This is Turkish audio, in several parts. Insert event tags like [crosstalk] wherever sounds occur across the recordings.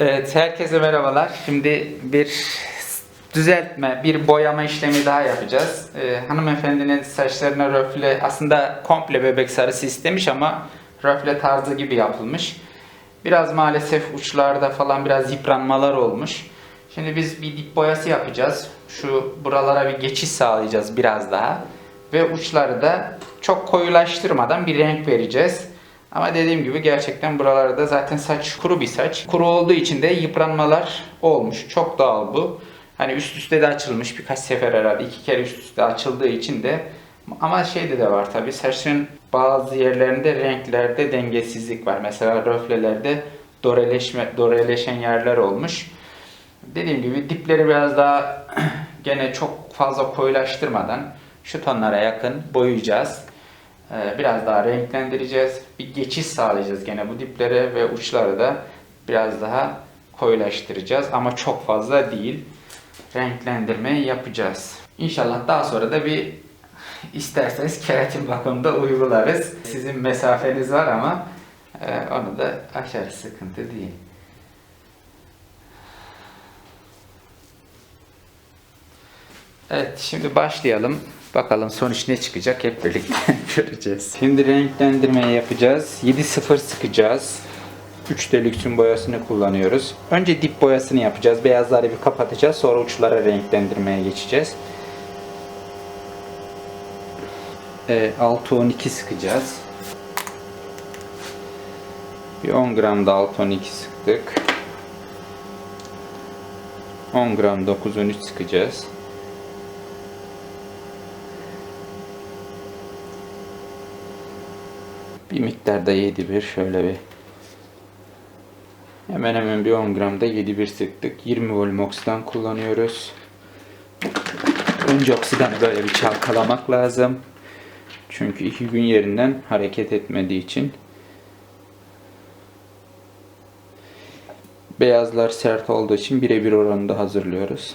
Evet, herkese merhabalar. Şimdi bir düzeltme, bir boyama işlemi daha yapacağız. Ee, hanımefendinin saçlarına röfle, aslında komple bebek sarısı istemiş ama röfle tarzı gibi yapılmış. Biraz maalesef uçlarda falan biraz yıpranmalar olmuş. Şimdi biz bir dip boyası yapacağız. Şu buralara bir geçiş sağlayacağız biraz daha. Ve uçları da çok koyulaştırmadan bir renk vereceğiz. Ama dediğim gibi gerçekten buralarda zaten saç kuru bir saç. Kuru olduğu için de yıpranmalar olmuş. Çok doğal bu. Hani üst üste de açılmış birkaç sefer herhalde. iki kere üst üste açıldığı için de ama şeyde de var tabi saçın bazı yerlerinde renklerde dengesizlik var. Mesela röflelerde doreleşme, doreleşen yerler olmuş. Dediğim gibi dipleri biraz daha [clears throat] gene çok fazla koyulaştırmadan şu tonlara yakın boyayacağız. Ee, Biraz daha renklendireceğiz. Bir geçiş sağlayacağız gene bu diplere ve uçları da biraz daha koyulaştıracağız. Ama çok fazla değil. Renklendirme yapacağız. İnşallah daha sonra da bir isterseniz keratin bakımında uygularız. Sizin mesafeniz var ama e, onu da aşarız. Sıkıntı değil. Evet şimdi başlayalım. Bakalım sonuç ne çıkacak hep birlikte [laughs] göreceğiz. Şimdi renklendirmeyi yapacağız. 7-0 sıkacağız. 3 delüksün boyasını kullanıyoruz. Önce dip boyasını yapacağız. Beyazları bir kapatacağız. Sonra uçlara renklendirmeye geçeceğiz. Ee, 6-12 sıkacağız. Bir 10 gram da 6-12 sıktık. 10 gram 9-13 sıkacağız. Bir miktarda 7-1 şöyle bir hemen hemen bir 10 gramda 7-1 sıktık. 20 volüm oksidan kullanıyoruz. Önce oksidanı böyle bir çalkalamak lazım. Çünkü iki gün yerinden hareket etmediği için. Beyazlar sert olduğu için birebir oranında hazırlıyoruz.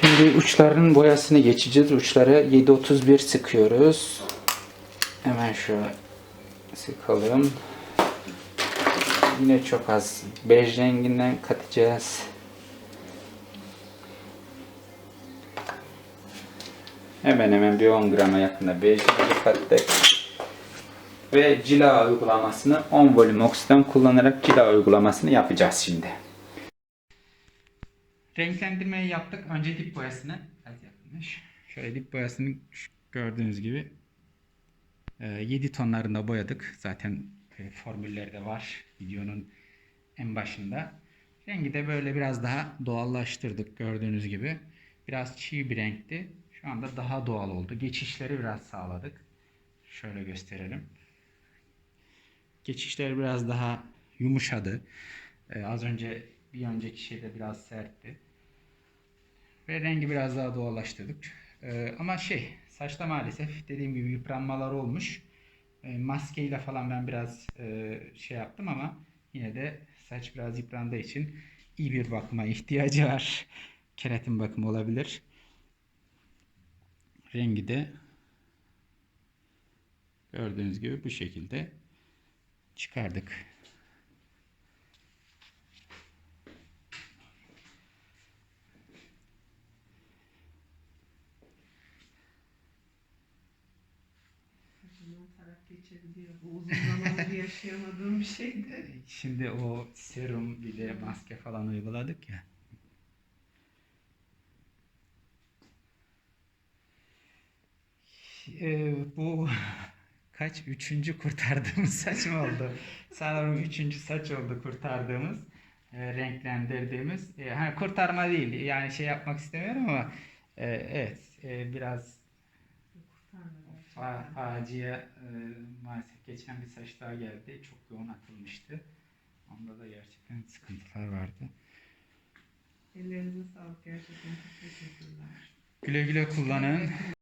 Şimdi uçların boyasını geçeceğiz. Uçlara 731 sıkıyoruz. Hemen şöyle sıkalım. Yine çok az. Bej renginden katacağız. Hemen hemen bir 10 grama yakında bej kattık. Ve cila uygulamasını 10 volüm oksiden kullanarak cila uygulamasını yapacağız şimdi. Renklendirmeyi yaptık. Önce dip boyasını. Şöyle dip boyasını gördüğünüz gibi 7 tonlarında boyadık. Zaten e, formülleri de var videonun en başında. Rengi de böyle biraz daha doğallaştırdık gördüğünüz gibi. Biraz çiğ bir renkti. Şu anda daha doğal oldu. Geçişleri biraz sağladık. Şöyle gösterelim. Geçişleri biraz daha yumuşadı. Ee, az önce bir önceki şeyde biraz sertti. Ve rengi biraz daha doğallaştırdık. Ee, ama şey saçta maalesef dediğim gibi yıpranmalar olmuş. Ee, maskeyle falan ben biraz e, şey yaptım ama yine de saç biraz yıprandığı için iyi bir bakıma ihtiyacı var. [laughs] Keratin bakımı olabilir. Rengi de gördüğünüz gibi bu şekilde çıkardık. Geçebiliyor. Bu uzun zamandır [laughs] yaşayamadığım bir şeydi. Şimdi o serum bir de maske falan uyguladık ya. Ee, bu kaç? Üçüncü kurtardığımız saç mı oldu? Sanırım üçüncü saç oldu kurtardığımız. e, renklendirdiğimiz. E, hani kurtarma değil. Yani şey yapmak istemiyorum ama e, evet e, biraz Facia e, maalesef geçen bir saç daha geldi. Çok yoğun atılmıştı. Onda da gerçekten sıkıntılar vardı. Ellerinize sağlık gerçekten çok teşekkürler. Güle güle kullanın.